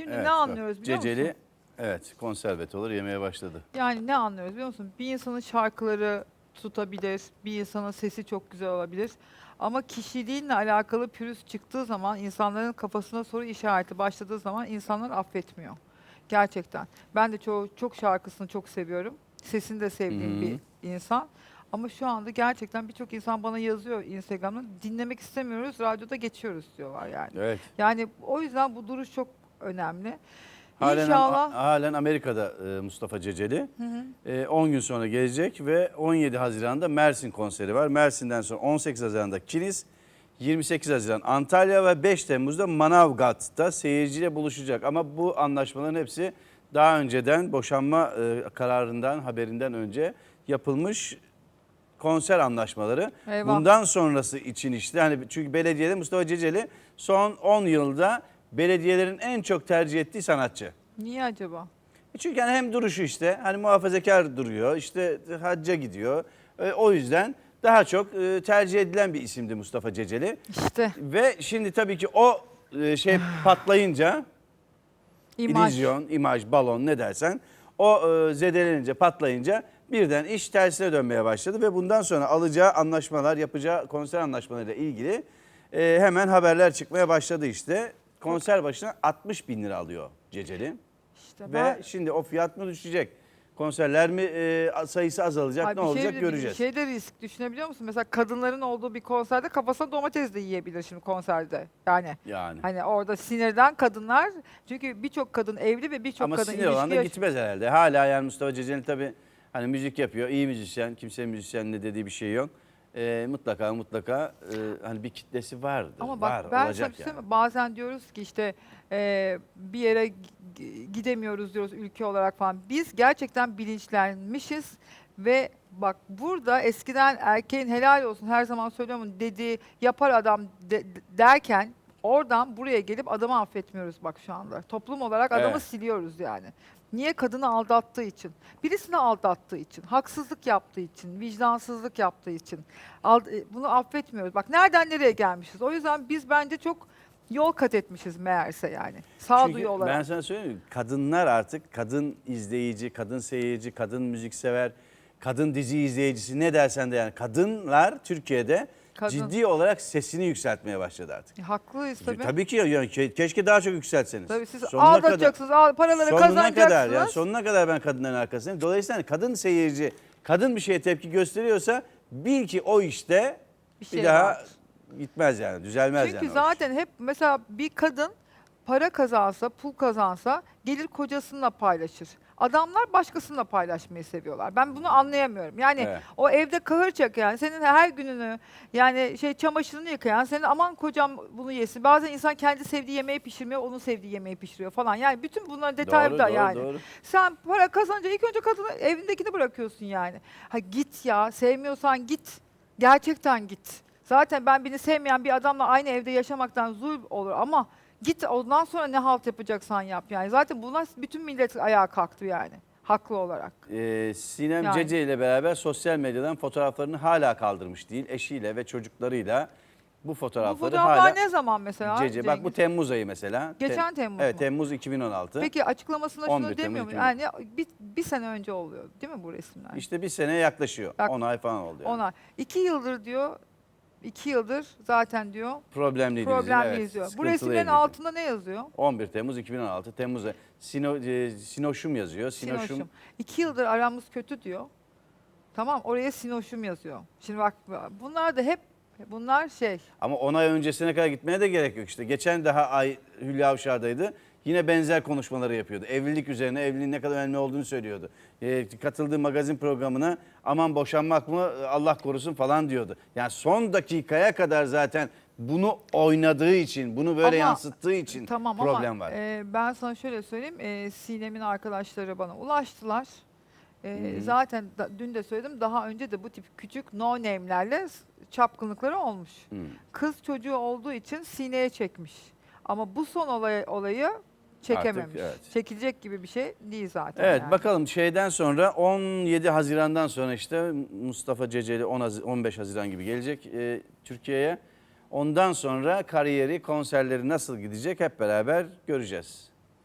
Şimdi Evet, ne bak, anlıyoruz biliyor Ceceli, musun? evet konservatuvar yemeye başladı. Yani ne anlıyoruz biliyor musun? Bir insanın şarkıları tutabilir, bir insanın sesi çok güzel olabilir. Ama kişiliğinle alakalı pürüz çıktığı zaman, insanların kafasına soru işareti başladığı zaman insanlar affetmiyor. Gerçekten. Ben de çok, çok şarkısını çok seviyorum. Sesini de sevdiğim hı. bir insan. Ama şu anda gerçekten birçok insan bana yazıyor Instagram'dan. Dinlemek istemiyoruz, radyoda geçiyoruz diyorlar yani. Evet. Yani o yüzden bu duruş çok önemli. Halen, İnşallah. halen Amerika'da e, Mustafa Ceceli. Hı hı. E, 10 gün sonra gelecek ve 17 Haziran'da Mersin konseri var. Mersin'den sonra 18 Haziran'da Kilis, 28 Haziran Antalya ve 5 Temmuz'da Manavgat'ta seyirciyle buluşacak. Ama bu anlaşmaların hepsi daha önceden boşanma e, kararından, haberinden önce yapılmış konser anlaşmaları. Eyvah. Bundan sonrası için işte hani çünkü belediyede Mustafa Ceceli son 10 yılda belediyelerin en çok tercih ettiği sanatçı. Niye acaba? E Çünkü yani hem duruşu işte hani muhafazakar duruyor işte hacca gidiyor. E, O yüzden daha çok e, tercih edilen bir isimdi Mustafa Ceceli. İşte Ve şimdi tabii ki o e, şey patlayınca imaj. illüzyon, imaj, balon ne dersen o e, zedelenince patlayınca birden iş tersine dönmeye başladı ve bundan sonra alacağı anlaşmalar yapacağı konser anlaşmalarıyla ilgili e, hemen haberler çıkmaya başladı işte. Konser başına 60 bin lira alıyor Ceceli. İşte Ve ben- şimdi o fiyat mı düşecek? Konserler mi e, sayısı azalacak? Ay, ne bir şey olacak de- göreceğiz. Bir şey de risk düşünebiliyor musun? Mesela kadınların olduğu bir konserde kafasına domates de yiyebilir şimdi konserde. Yani Yani. hani orada sinirden kadınlar çünkü birçok kadın evli ve birçok Ama kadın sinir olan da gitmez herhalde. Hala yani Mustafa Ceceli tabii hani müzik yapıyor. iyi müzisyen. Kimsenin müzisyenle dediği bir şey yok. E, mutlaka mutlaka e, hani bir kitlesi vardır. Ama bak Var, ben olacak şey yani. bazen diyoruz ki işte e, bir yere gidemiyoruz diyoruz ülke olarak falan. Biz gerçekten bilinçlenmişiz ve bak burada eskiden erkeğin helal olsun her zaman söylüyorum dediği yapar adam de- derken oradan buraya gelip adamı affetmiyoruz bak şu anda. Toplum olarak adamı Evet. siliyoruz yani. Niye? Kadını aldattığı için. Birisini aldattığı için, haksızlık yaptığı için, vicdansızlık yaptığı için. E, bunu affetmiyoruz. Bak nereden nereye gelmişiz. O yüzden biz bence çok yol kat etmişiz meğerse yani. Sağduyu Çünkü olarak. ben sana söyleyeyim? Kadınlar artık kadın izleyici, kadın seyirci, kadın müziksever, kadın dizi izleyicisi ne dersen de yani kadınlar Türkiye'de Kadın. ciddi olarak sesini yükseltmeye başladı artık. E, Haklıyız tabii. Tabii, ki ya, ya, ke- keşke daha çok yükseltseniz. Tabii siz Sonuna kadar- aldatacaksınız, al, paraları sonuna kazanacaksınız. kadar yani sonuna kadar ben kadınların arkasındayım. Dolayısıyla kadın seyirci, kadın bir şeye tepki gösteriyorsa bil ki o işte Bir bir, şey daha gitmez yani, düzelmez Çünkü yani. o iş. zaten hep mesela bir kadın para kazansa, pul kazansa gelir kocasıyla paylaşır. Adamlar başkasıyla paylaşmayı seviyorlar. Ben bunu anlayamıyorum. Yani Evet. o evde kahır çeken, senin her gününü yani şey çamaşırını yıkayan, senin aman kocam bunu yesin. Bazen insan kendi sevdiği yemeği pişirmiyor, onun sevdiği yemeği pişiriyor falan. Yani bütün bunların detayı Doğru, da doğru, yani. doğru. Sen para kazanınca ilk önce kadını evindekini bırakıyorsun yani. Ha git ya, sevmiyorsan git. Gerçekten git. Zaten ben beni sevmeyen bir adamla aynı evde yaşamaktan zulm olur ama git ondan sonra ne halt yapacaksan yap yani. Zaten buna bütün millet ayağa kalktı yani. Haklı olarak. Ee, Sinem Yani. Cece ile beraber sosyal medyadan fotoğraflarını hala kaldırmış değil. Eşiyle ve çocuklarıyla bu Bu fotoğrafları fotoğraflar hala ne zaman mesela? Cece. Bak bu Cengiz? Temmuz ayı mesela. Geçen Temmuz Evet mu? Temmuz 2016. Peki açıklamasında 11 şunu demiyor mu? Yani bir, bir sene önce oluyor değil mi bu resimler? İşte bir sene yaklaşıyor. Bak, 10 ay falan oldu yani. Ona. iki yıldır diyor, iki yıldır zaten diyor Problemliydi bizim, problemliyiz evet. diyor. Bu Sıkıntılı resimlerin evlilik. altında ne yazıyor? 11 Temmuz 2016. Temmuz ayı. Sino, e, Sinoşum yazıyor. Sinoşum. Sinoşum. İki yıldır aramız kötü diyor. Tamam oraya Sinoşum yazıyor. Şimdi bak bunlar da hep bunlar şey. Ama 10 ay öncesine kadar gitmeye de gerek yok işte. Geçen daha ay Hülya Avşar'daydı. Yine benzer konuşmaları yapıyordu. Evlilik üzerine evliliğin ne kadar önemli olduğunu söylüyordu. E, katıldığı magazin programına aman boşanmak mı Allah korusun falan diyordu. Yani son dakikaya kadar zaten bunu oynadığı için, bunu böyle Ama- yansıttığı için Tamam problem ama var. e, ben sana şöyle söyleyeyim. E, Sinem'in arkadaşları bana ulaştılar. E, hı. zaten da- dün de söyledim daha önce de bu tip küçük no name'lerle çapkınlıkları olmuş. Hmm. Kız çocuğu olduğu için sineye çekmiş. Ama bu son olay, olayı çekememiş. evet. Çekilecek gibi bir şey değil zaten. Evet yani. bakalım şeyden sonra 17 Haziran'dan sonra işte Mustafa Ceceli 10 Hazi- 15 Haziran gibi gelecek e, Türkiye'ye. Ondan sonra kariyeri, konserleri nasıl gidecek hep beraber göreceğiz.